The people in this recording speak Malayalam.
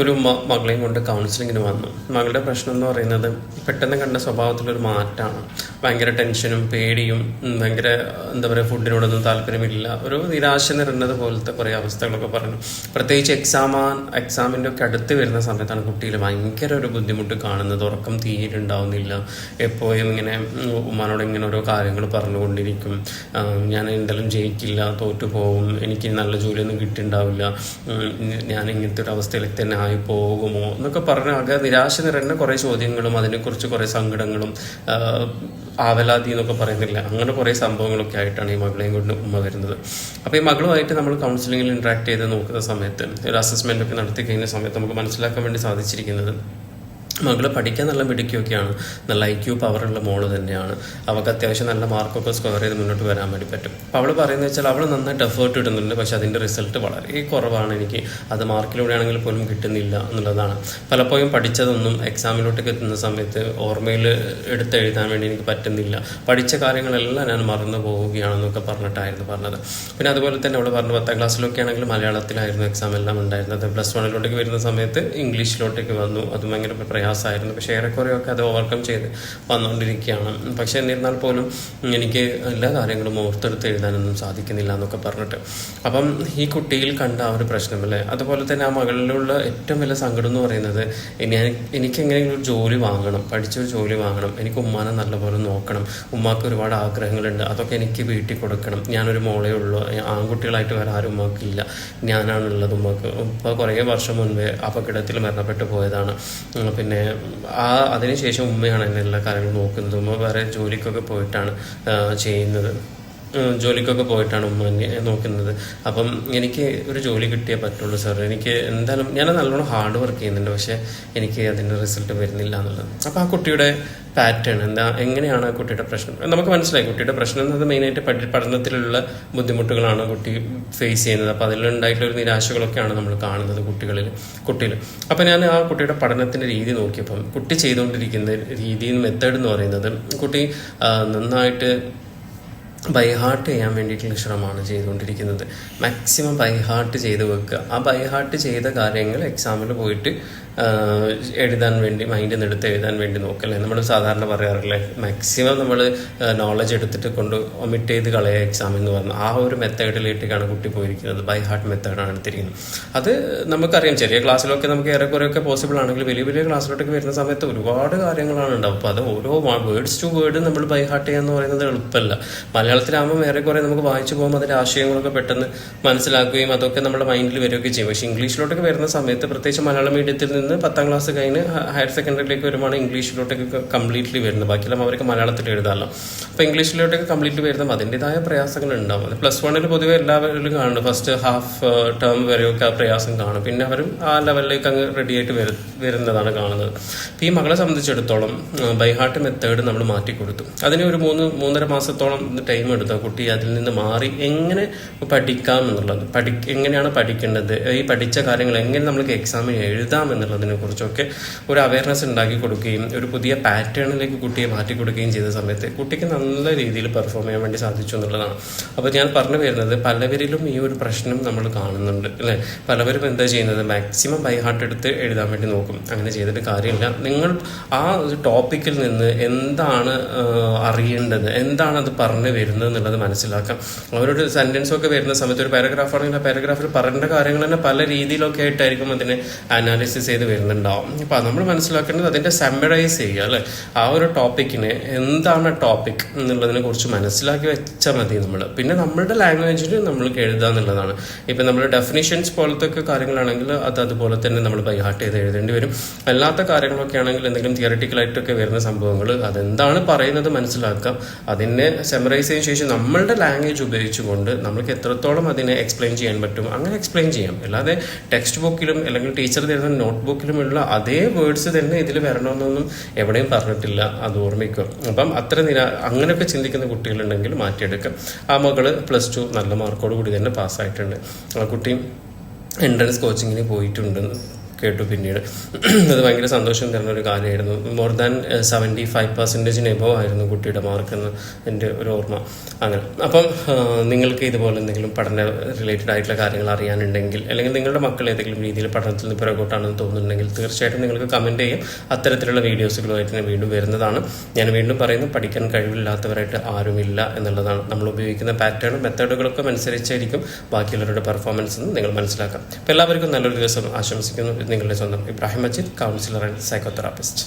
ഒരു മകളെയും കൊണ്ട് കൗൺസിലിങ്ങിന് വന്നു. മകളുടെ പ്രശ്നം എന്ന് പറയുന്നത് പെട്ടെന്ന് കണ്ട സ്വഭാവത്തിലൊരു മാറ്റമാണ് ഭയങ്കര ടെൻഷനും പേടിയും ഭയങ്കര എന്താ പറയുക ഫുഡിനോടൊന്നും താല്പര്യമില്ല. ഒരു നിരാശ നിറഞ്ഞത് പോലത്തെ കുറേ അവസ്ഥകളൊക്കെ പറഞ്ഞു. പ്രത്യേകിച്ച് എക്സാം എക്സാമിന്റെ ഒക്കെ അടുത്ത് വരുന്ന സമയത്താണ് കുട്ടിയിൽ ഭയങ്കര ഒരു ബുദ്ധിമുട്ട് കാണുന്നത്. ഉറക്കം തീരെ ഉണ്ടാവുന്നില്ല എപ്പോഴും ഇങ്ങനെ ഉമ്മാനോട് ഇങ്ങനെ ഓരോ കാര്യങ്ങൾ പറഞ്ഞുകൊണ്ടിരിക്കും. ഞാൻ എന്തെങ്കിലും ജയിക്കില്ല തോറ്റു പോകും എനിക്ക് നല്ല ജോലിയൊന്നും കിട്ടിയിട്ടുണ്ടാവില്ല ഞാൻ ഇങ്ങനത്തെ ഒരു അവസ്ഥയിൽ തന്നെ ആയി പോകുമോ എന്നൊക്കെ പറഞ്ഞ് ആകെ നിരാശ നിറഞ്ഞ കുറേ ചോദ്യങ്ങളും അതിനെക്കുറിച്ച് കുറേ സങ്കടങ്ങളും ആവലാതി എന്നൊക്കെ പറയുന്നില്ല. അങ്ങനെ കുറേ സംഭവങ്ങളൊക്കെ ആയിട്ടാണ് ഈ മകളെയും കൊണ്ട് ഉമ്മ വരുന്നത്. അപ്പോൾ ഈ മകളുമായിട്ട് നമ്മൾ കൗൺസിലിങ്ങിൽ ഇൻട്രാക്ട് ചെയ്ത് നോക്കുന്ന സമയത്ത് ഒരു അസസ്മെന്റ് ഒക്കെ നടത്തി കഴിഞ്ഞ സമയത്ത് നമുക്ക് മനസ്സിലാക്കാൻ വേണ്ടി സാധിച്ചിരിക്കുന്നത് മകൾ പഠിക്കാൻ നല്ല മിടുക്കിയൊക്കെയാണ്. നല്ല ഐ ക്യൂ പവറുള്ള മോൾ തന്നെയാണ്. അവൾക്ക് അത്യാവശ്യം നല്ല മാർക്കൊക്കെ സ്കോർ ചെയ്ത് മുന്നോട്ട് വരാൻ വേണ്ടി പറ്റും. അപ്പോൾ അവൾ പറയുന്നത് വെച്ചാൽ അവൾ നന്നായിട്ട് എഫേർട്ട് ഇടുന്നുണ്ട്. പക്ഷെ അതിന്റെ റിസൾട്ട് വളരെ കുറവാണ് എനിക്ക്. അത് മാർക്കിലൂടെ ആണെങ്കിൽ പോലും കിട്ടുന്നില്ല എന്നുള്ളതാണ്. പലപ്പോഴും പഠിച്ചതൊന്നും എക്സാമിലോട്ടൊക്കെ എത്തുന്ന സമയത്ത് ഓർമ്മയിൽ എടുത്തെഴുതാൻ വേണ്ടി എനിക്ക് പറ്റുന്നില്ല. പഠിച്ച കാര്യങ്ങളെല്ലാം ഞാൻ മറന്നു പോവുകയാണെന്നൊക്കെ പറഞ്ഞിട്ടായിരുന്നു പറഞ്ഞത്. പിന്നെ അതുപോലെ തന്നെ അവൾ പറഞ്ഞു പത്താം ക്ലാസ്സിലൊക്കെ ആണെങ്കിൽ മലയാളത്തിലായിരുന്നു എക്സാം എല്ലാം ഉണ്ടായിരുന്നത്. പ്ലസ് വണ്ണിലോട്ടേക്ക് വരുന്ന സമയത്ത് ഇംഗ്ലീഷിലോട്ടേക്ക് വന്നു. അത് ഭയങ്കര പ്രയാസമായിരുന്നു പക്ഷേ ഏറെക്കുറെയൊക്കെ അത് ഓവർകം ചെയ്ത് വന്നുകൊണ്ടിരിക്കുകയാണ് പക്ഷെ എന്നിരുന്നാൽ പോലും എനിക്ക് എല്ലാ കാര്യങ്ങളും ഓർത്തെടുത്ത് എഴുതാനൊന്നും സാധിക്കുന്നില്ല എന്നൊക്കെ പറഞ്ഞിട്ട്. അപ്പം ഈ കുട്ടിയിൽ കണ്ട ആ ഒരു പ്രശ്നമല്ലേ അതുപോലെ തന്നെ ആ മകളിലുള്ള ഏറ്റവും വലിയ സങ്കടം എന്ന് പറയുന്നത് എനിക്ക് എങ്ങനെയെങ്കിലും ഒരു ജോലി വാങ്ങണം പഠിച്ചൊരു ജോലി വാങ്ങണം എനിക്ക് ഉമ്മാനെ നല്ലപോലെ നോക്കണം ഉമ്മാക്ക് ഒരുപാട് ആഗ്രഹങ്ങളുണ്ട് അതൊക്കെ എനിക്ക് വീട്ടിൽ കൊടുക്കണം. ഞാനൊരു മോളേ ഉള്ളൂ ആൺകുട്ടികളായിട്ട് വേറെ ആരും ഉമ്മാക്കില്ല. ഞാനാണുള്ളത് ഉമ്മാക്ക്. ഇപ്പോൾ കുറേ വർഷം മുൻപേ അപകടത്തിൽ മരണപ്പെട്ടു പോയതാണ്. ഉം, പിന്നെ ആ അതിനുശേഷം ഉമ്മയാണ് എന്നെ കാര്യങ്ങളും നോക്കുന്നത്. ഉമ്മ വേറെ ജോലിക്കൊക്കെ പോയിട്ടാണ് ചെയ്യുന്നത്. ജോലിക്കൊക്കെ പോയിട്ടാണ് ഉമ്മ നോക്കുന്നത്. അപ്പം എനിക്ക് ഒരു ജോലി കിട്ടിയേ പറ്റുള്ളൂ സാർ എനിക്ക് എന്തായാലും ഞാൻ നല്ലോണം ഹാർഡ് വർക്ക് ചെയ്യുന്നുണ്ട് പക്ഷേ എനിക്ക് അതിന്റെ റിസൾട്ട് വരുന്നില്ല എന്നുള്ളത്. അപ്പോൾ ആ കുട്ടിയുടെ പാറ്റേൺ എന്താ? എങ്ങനെയാണ് ആ കുട്ടിയുടെ പ്രശ്നം? നമുക്ക് മനസ്സിലായി കുട്ടിയുടെ പ്രശ്നം എന്നത് മെയിനായിട്ട് പഠി പഠനത്തിലുള്ള ബുദ്ധിമുട്ടുകളാണ് കുട്ടി ഫേസ് ചെയ്യുന്നത്. അപ്പോൾ അതിലുണ്ടായിട്ടുള്ള ഒരു നിരാശകളൊക്കെയാണ് നമ്മൾ കാണുന്നത് കുട്ടികളിൽ കുട്ടിയിൽ അപ്പോൾ ഞാൻ ആ കുട്ടിയുടെ പഠനത്തിന്റെ രീതി നോക്കിയപ്പം കുട്ടി ചെയ്തുകൊണ്ടിരിക്കുന്ന രീതി മെത്തേഡ് എന്ന് പറയുന്നത് കുട്ടി നന്നായിട്ട് ബൈ ഹാർട്ട് ചെയ്യാൻ വേണ്ടിയിട്ടുള്ള ശ്രമമാണ് ചെയ്തുകൊണ്ടിരിക്കുന്നത്. മാക്സിമം ബൈ ഹാർട്ട് ചെയ്ത് വെക്കുക. ആ ബൈ ഹാർട്ട് ചെയ്ത കാര്യങ്ങൾ എക്സാമിൽ പോയിട്ട് എഴുതാൻ വേണ്ടി മൈൻഡിൽ നിന്ന് എടുത്ത് എഴുതാൻ വേണ്ടി നോക്കല്ലേ നമ്മൾ സാധാരണ പറയാറില്ലേ? മാക്സിമം നമ്മൾ നോളജ് എടുത്തിട്ട് കൊണ്ട് ഒമിറ്റ് ചെയ്ത് കളയുക എക്സാം എന്ന് പറഞ്ഞാൽ. ആ ഒരു മെത്തേഡിലേക്കാണ് കുട്ടി പോയിരിക്കുന്നത്. ബൈ ഹാർട്ട് മെത്തേഡാണ് എടുത്തിരിക്കുന്നത് അത് നമുക്കറിയാം. ചെറിയ ക്ലാസ്സിലൊക്കെ നമുക്ക് ഏറെക്കുറെയൊക്കെ പോസിബിൾ ആണെങ്കിൽ വലിയ വലിയ ക്ലാസ്സിലോട്ടൊക്കെ വരുന്ന സമയത്ത് ഒരുപാട് കാര്യങ്ങളാണ് ഉണ്ടാവും അപ്പോൾ അത് ഓരോ വേർഡ്സ് ടു വേർഡ് നമ്മൾ ബൈ ഹാർട്ട് ചെയ്യാന്ന് പറയുന്നത് എളുപ്പമല്ല. മലയാളത്തിലാകുമ്പോൾ ഏറെക്കുറെ നമുക്ക് വായിച്ചു പോകുമ്പോൾ അതിന്റെ ആശയങ്ങളൊക്കെ പെട്ടെന്ന് മനസ്സിലാക്കുകയും അതൊക്കെ നമ്മുടെ മൈൻഡിൽ വരികയൊക്കെ ചെയ്യും. പക്ഷേ ഇംഗ്ലീഷിലോട്ടൊക്കെ വരുന്ന സമയത്ത് പ്രത്യേകിച്ച് മലയാളം മീഡിയത്തിൽ നിന്ന് പത്താം ക്ലാസ് കഴിഞ്ഞ് ഹയർ സെക്കൻഡറിയിലേക്ക് വരുമ്പോൾ ഇംഗ്ലീഷിലോട്ടൊക്കെ കംപ്ലീറ്റ്ലി വരുന്നത്. ബാക്കിയെല്ലാം അവർക്ക് മലയാളത്തിൽ എഴുതാമല്ലോ. അപ്പോൾ ഇംഗ്ലീഷിലോട്ടൊക്കെ കംപ്ലീറ്റ്ലി വരുമ്പോൾ അതിന്റെതായ പ്രയാസങ്ങൾ ഉണ്ടാവും. അത് പ്ലസ് വണ്ണിൽ പൊതുവെ എല്ലാവരും കാണും. ഫസ്റ്റ് ഹാഫ് ടേം വരെയൊക്കെ ആ പ്രയാസം കാണും. പിന്നെ അവരും ആ ലെവലിലേക്ക് അങ്ങ് റെഡി ആയിട്ട് വരുന്നതാണ് കാണുന്നത്. ഈ മകളെ സംബന്ധിച്ചിടത്തോളം ബൈഹാർട്ട് മെത്തേഡ് നമ്മൾ മാറ്റി കൊടുത്തു അതിന് ഒരു മൂന്ന് മൂന്നര മാസത്തോളം ടൈം എടുത്തു? ആ കുട്ടി അതിൽ നിന്ന് മാറി എങ്ങനെ പഠിക്കാം എന്നുള്ളത്? പഠി എങ്ങനെയാണ് പഠിക്കേണ്ടത്? ഈ പഠിച്ച കാര്യങ്ങൾ എങ്ങനെ നമ്മൾക്ക് എക്സാമിന് എഴുതാം എന്നുള്ളതിനെ കുറിച്ചൊക്കെ ഒരു അവയർനെസ് ഉണ്ടാക്കി കൊടുക്കുകയും ഒരു പുതിയ പാറ്റേണിലേക്ക് കുട്ടിയെ മാറ്റി കൊടുക്കുകയും ചെയ്ത സമയത്ത് കുട്ടിക്ക് നല്ല രീതിയിൽ പെർഫോം ചെയ്യാൻ വേണ്ടി സാധിച്ചു എന്നുള്ളതാണ്. അപ്പോൾ ഞാൻ പറഞ്ഞു വരുന്നത് പലവരിലും ഈ ഒരു പ്രശ്നം നമ്മൾ കാണുന്നുണ്ട് അല്ലേ? പലവരും എന്താ ചെയ്യുന്നത്? മാക്സിമം ബൈ ഹാർട്ട് എടുത്ത് എഴുതാൻ വേണ്ടി നോക്കും. അങ്ങനെ ചെയ്തിട്ട് കാര്യമില്ല. നിങ്ങൾ ആ ടോപ്പിക്കിൽ നിന്ന് എന്താണ് അറിയേണ്ടത്? എന്താണ് അത് പറഞ്ഞു വരുന്നത് എന്നുള്ളത് മനസ്സിലാക്കാം. സെന്റൻസ് ഒക്കെ വരുന്ന സമയത്ത് ഒരു പാരഗ്രാഫ് ആണെങ്കിൽ ആ പാരഗ്രാഫിൽ പറയേണ്ട കാര്യങ്ങൾ തന്നെ പല രീതിയിലൊക്കെ ആയിട്ടായിരിക്കും അതിനെ അനാലിസിസ് ചെയ്ത് വരുന്നുണ്ടാവും. അപ്പോൾ നമ്മൾ മനസ്സിലാക്കേണ്ടത് അതിന്റെ സമ്മറൈസ് ചെയ്യുക അല്ലെ? ആ ഒരു ടോപ്പിക്കിനെ എന്താണ് ടോപ്പിക് എന്നുള്ളതിനെ കുറിച്ച് മനസ്സിലാക്കി വെച്ചാൽ മതി നമ്മൾ പിന്നെ നമ്മളുടെ ലാംഗ്വേജിൽ നമ്മൾക്ക് എഴുതുക എന്നുള്ളതാണ്. ഇപ്പം നമ്മൾ ഡെഫിനിഷൻസ് പോലത്തെ ഒക്കെ കാര്യങ്ങളാണെങ്കിൽ അത് അതുപോലെ തന്നെ നമ്മൾ ബൈ ഹാർട്ട് ചെയ്ത് എഴുതേണ്ടി വരും. അല്ലാത്ത കാര്യങ്ങളൊക്കെ ആണെങ്കിൽ എന്തെങ്കിലും തിയറട്ടിക്കൽ ആയിട്ടൊക്കെ വരുന്ന സംഭവങ്ങൾ അതെന്താണ് പറയുന്നത് മനസ്സിലാക്കാം. അതിനെ സെമറൈസ് ശേഷം നമ്മളുടെ ലാംഗ്വേജ് ഉപയോഗിച്ചുകൊണ്ട് നമുക്ക് എത്രത്തോളം അതിനെ എക്സ്പ്ലെയിൻ ചെയ്യാൻ പറ്റും അങ്ങനെ എക്സ്പ്ലെയിൻ ചെയ്യാം. അല്ലാതെ ടെക്സ്റ്റ് ബുക്കിലും അല്ലെങ്കിൽ ടീച്ചർ തരുന്ന നോട്ട് ബുക്കിലുമുള്ള അതേ വേർഡ്സ് തന്നെ ഇതിൽ വരണമെന്നൊന്നും എവിടെയും പറഞ്ഞിട്ടില്ല അത് ഓർമ്മിക്കും അപ്പം അത്ര നില അങ്ങനെയൊക്കെ ചിന്തിക്കുന്ന കുട്ടികളുണ്ടെങ്കിൽ മാറ്റിയെടുക്കാം. ആ മകൾ പ്ലസ് ടു നല്ല മാർക്കോട് കൂടി തന്നെ പാസ്സായിട്ടുണ്ട് ആ കുട്ടിയും എൻട്രൻസ് കോച്ചിങ്ങിന് പോയിട്ടുണ്ട്. കേട്ടു പിന്നീട്. അത് ഭയങ്കര സന്തോഷം തരുന്ന ഒരു കാര്യമായിരുന്നു മോർ ദാൻ സെവന്റി ഫൈവ് പെർസെന്റേജിന് എബോവ് ആയിരുന്നു കുട്ടിയുടെ മാർക്ക് എന്ന് എന്റെ ഒരു ഓർമ്മ. അങ്ങനെ. അപ്പം നിങ്ങൾക്ക് ഇതുപോലെ എന്തെങ്കിലും പഠന റിലേറ്റഡ് ആയിട്ടുള്ള കാര്യങ്ങൾ അറിയാനുണ്ടെങ്കിൽ അല്ലെങ്കിൽ നിങ്ങളുടെ മക്കൾ ഏതെങ്കിലും രീതിയിൽ പഠനത്തിൽ നിന്ന് പിറകോട്ടാണെന്ന് തോന്നുന്നുണ്ടെങ്കിൽ തീർച്ചയായിട്ടും നിങ്ങൾക്ക് കമന്റ് ചെയ്യും. അത്തരത്തിലുള്ള വീഡിയോസുകളുമായിട്ട് ഞാൻ വീണ്ടും വരുന്നതാണ്. ഞാൻ വീണ്ടും പറയുന്നു പഠിക്കാൻ കഴിവില്ലാത്തവരായിട്ട് ആരുമില്ല എന്നുള്ളതാണ്. നമ്മൾ ഉപയോഗിക്കുന്ന പാറ്റേണും മെത്തേഡുകളൊക്കെ അനുസരിച്ചായിരിക്കും ബാക്കിയുള്ളവരുടെ പെർഫോമൻസ് എന്ന് നിങ്ങൾ മനസ്സിലാക്കാം. അപ്പോൾ എല്ലാവർക്കും നല്ലൊരു ദിവസം ആശംസിക്കുന്നു. നിങ്ങളുടെ സ്വന്തം Ibrahim Majeed counsellor and psychotherapist